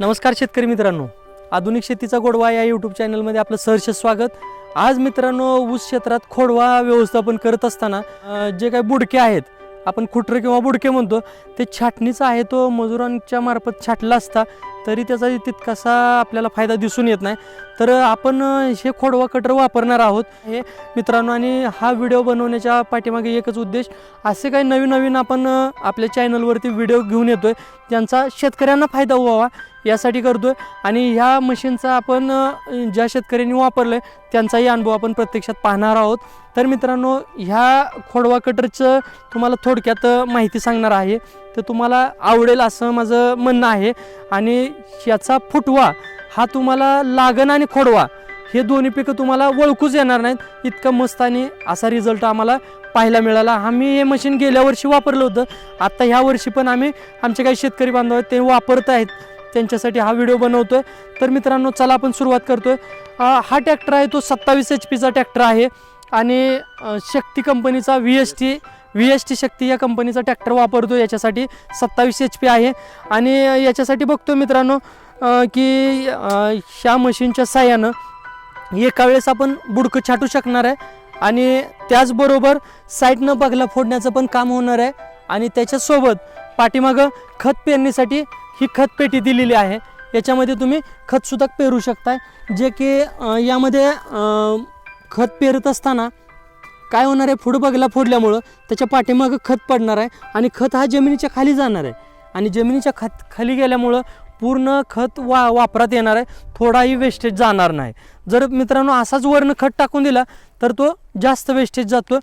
नमस्कार शेतकरी मित्रांनो. आधुनिक शेतीचा गोडवा या यूट्यूब चॅनलमध्ये आपलं सहर्ष स्वागत. आज मित्रांनो ऊस क्षेत्रात खोडवा व्यवस्थापन करत असताना जे काही बुडके आहेत आपण खुटरे किंवा बुडके म्हणतो ते छाटणीचा आहे तो मजुरांच्या मार्फत छाटला असता तरी त्याचा तितकासा आपल्याला फायदा दिसून येत नाही. तर आपण हे खोडवा कटर वापरणार आहोत. हे मित्रांनो आणि हा व्हिडिओ बनवण्याच्या पाठीमागे एकच उद्देश असे काही नवीन नवीन आपण आपल्या चॅनलवरती व्हिडिओ घेऊन येतोय ज्यांचा शेतकऱ्यांना फायदा व्हावा यासाठी करतो आहे आणि ह्या मशीनचा आपण ज्या शेतकऱ्यांनी वापरलं आहे त्यांचाही अनुभव आपण प्रत्यक्षात पाहणार आहोत. तर मित्रांनो ह्या खोडवा कटरचं तुम्हाला थोडक्यात माहिती सांगणार आहे. तर तुम्हाला आवडेल असं माझं म्हणणं आहे. आणि याचा फुटवा हा तुम्हाला लागण आणि खोडवा हे दोन्ही पिकं तुम्हाला ओळखूच येणार नाहीत. इतकं मस्त आणि असा रिझल्ट आम्हाला पाहायला मिळाला. आम्ही हे मशीन गेल्या वर्षी वापरलं होतं. आत्ता ह्या वर्षी पण आम्ही आमचे काही शेतकरी बांधव आहेत ते वापरत आहेत. त्यांच्यासाठी हा व्हिडिओ बनवतोय. तर मित्रांनो चला आपण सुरुवात करतोय. आहे हा ट्रॅक्टर आहे तो सत्तावीस एच पीचा ट्रॅक्टर आहे. आणि शक्ती कंपनीचा V S T V S T Shakti या कंपनीचा ट्रॅक्टर वापरतो याच्यासाठी सत्तावीस एच पी आहे. आणि याच्यासाठी बघतो मित्रांनो की ह्या मशीनच्या साह्यानं एका वेळेस आपण बुडकं छाटू शकणार आहे. आणि त्याचबरोबर साईडनं बगला फोडण्याचं पण काम होणार आहे. आणि त्याच्यासोबत पाठीमागं खत पेरणीसाठी ही खतपेटी दिलेली आहे. याच्यामध्ये तुम्ही खतसुद्धा पेरू शकताय. जे की यामध्ये खत पेरत असताना काय होणार आहे? पुढं बगला फोडल्यामुळं त्याच्या पाठीमागं खत पडणार आहे आणि खत हा जमिनीच्या खाली जाणार आहे. आणि जमिनीच्या खत खाली गेल्यामुळं पूर्ण खत वा वापरात येणार आहे. थोडाही वेस्टेज जाणार नाही. जर मित्रांनो असाच वर्ण खत टाकून दिला तर तो जास्त वेस्टेज जातो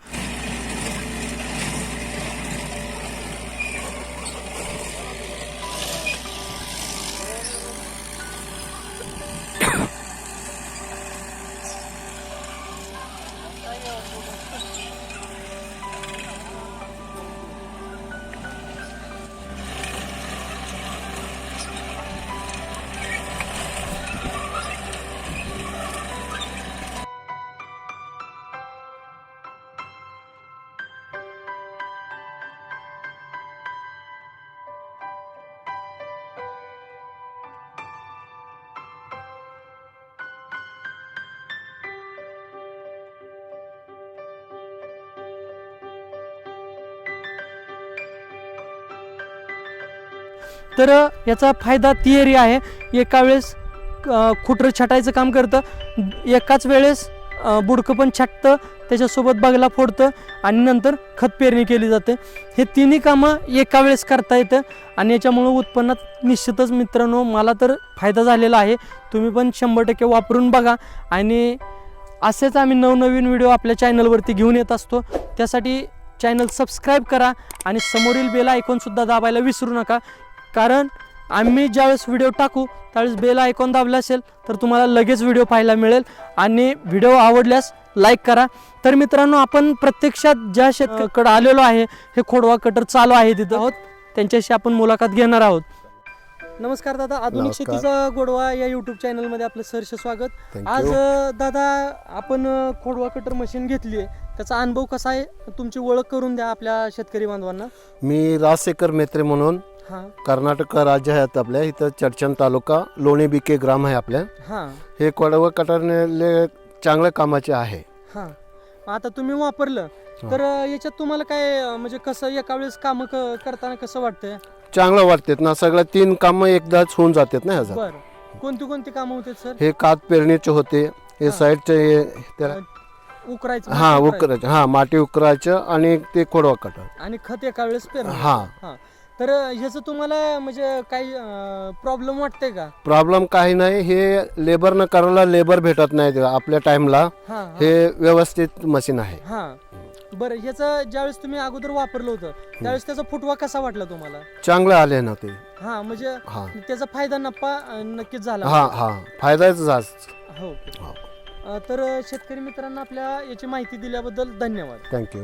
तर याचा फायदा तिहेरी आहे. एका वेळेस खुटरं छाटायचं काम करतं. एकाच वेळेस बुडकं पण छाटतं. त्याच्यासोबत बगला फोडतं. आणि नंतर खत पेरणी केली जाते. हे तिन्ही कामं एका वेळेस करता येतं. आणि याच्यामुळं उत्पन्नात निश्चितच मित्रांनो मला तर फायदा झालेला आहे. तुम्ही पण शंभर टक्के वापरून बघा. आणि असेच आम्ही नवनवीन व्हिडिओ आपल्या चॅनलवरती घेऊन येत असतो. त्यासाठी चॅनल सबस्क्राईब करा. आणि समोरील बेल आयकॉनसुद्धा दाबायला विसरू नका. कारण आम्ही ज्यावेळेस व्हिडिओ टाकू त्यावेळेस बेल आयकॉन दाबला असेल तर तुम्हाला लगेच व्हिडिओ पाहायला मिळेल. आणि व्हिडिओ आवडल्यास लाईक करा. तर मित्रांनो आपण प्रत्यक्षात ज्या शेतकऱ्याकडे आलेलो आहे हे खोडवा कटर चालू आहे तिथं. आहोत. त्यांच्याशी आपण मुलाखत घेणार आहोत. नमस्कार दादा. आधुनिक नमस्कार. शेतीचा गोडवा या युट्यूब चॅनलमध्ये आपलं सहर्ष स्वागत. Thank आज you. अ, दादा आपण अ, खोडवा कटर मशीन घेतली आहे. त्याचा अनुभव कसा आहे? तुमची ओळख करून द्या आपल्या शेतकरी बांधवांना. मी राजशेखर मेत्रे म्हणून हां. कर्नाटक राज्य आहेत आपल्या. इथं चडचण तालुका लोणी बिके ग्राम आहे आपल्या. हां. हे कोडवं कटरने चांगल्या कामाचे आहे. हां. आता तुम्ही वापरलं तर याच्यात तुम्हाला काय अ, म्हणजे कसं एका वेळेस कामं करताना कसं वाटतंय? चांगलं वाटतात ना. सगळ्या तीन कामं एकदाच होऊन जातात ना बरं. कोणती कोणती कामं होते सर? हे कात पेरणीचे होते. हे. साईडचे हे त्याला उकरायचं हा माती उकरायचं. हा माती उकरायचं आणि ते खोडवा कटर आणि खत एका वेळेस पेरलं हा. हां. तर ह्याचं तुम्हाला म्हणजे काही प्रॉब्लेम वाटतंय का? प्रॉब्लेम काही नाही. हे लेबरनं करायला लेबर भेटत नाही आपल्या टाइमला हां हे. व्यवस्थित मशीन आहे. हां. बरं ह्याचं ज्यावेळेस तुम्ही अगोदर वापरलं होतं त्यावेळेस त्याचा फुटवा कसा वाटला तुम्हाला? चांगलं आले ना ते. हा म्हणजे हा. त्याचा फायदा नफा अ, नक्कीच झाला. हा हा. फायदाच झाला हो ओके. हो. अ, तर शेतकरी मित्रांना आपल्या याची माहिती दिल्याबद्दल धन्यवाद. थँक्यू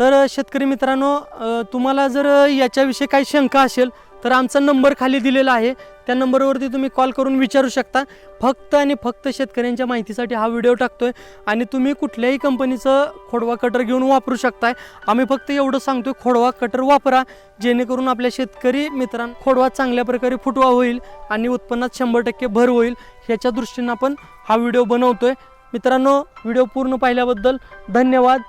तर शेतकरी मित्रांनो तुम्हाला जर याच्याविषयी काही शंका असेल तर आमचा नंबर खाली दिलेला आहे. त्या नंबरवरती तुम्ही कॉल करून विचारू शकता. फक्त आणि फक्त शेतकऱ्यांच्या माहितीसाठी हा व्हिडिओ टाकतो आहे आणि तुम्ही कुठल्याही कंपनीचं खोडवा कटर घेऊन वापरू शकताय. आम्ही फक्त एवढं सांगतोय खोडवा कटर वापरा जेणेकरून आपल्या शेतकरी मित्रां खोडवा चांगल्या प्रकारे फुटवा होईल आणि उत्पन्नात शंभर टक्के भर होईल ह्याच्या दृष्टीनं आपण हा व्हिडिओ बनवतो आहे मित्रांनो व्हिडिओ पूर्ण पाहिल्याबद्दल धन्यवाद.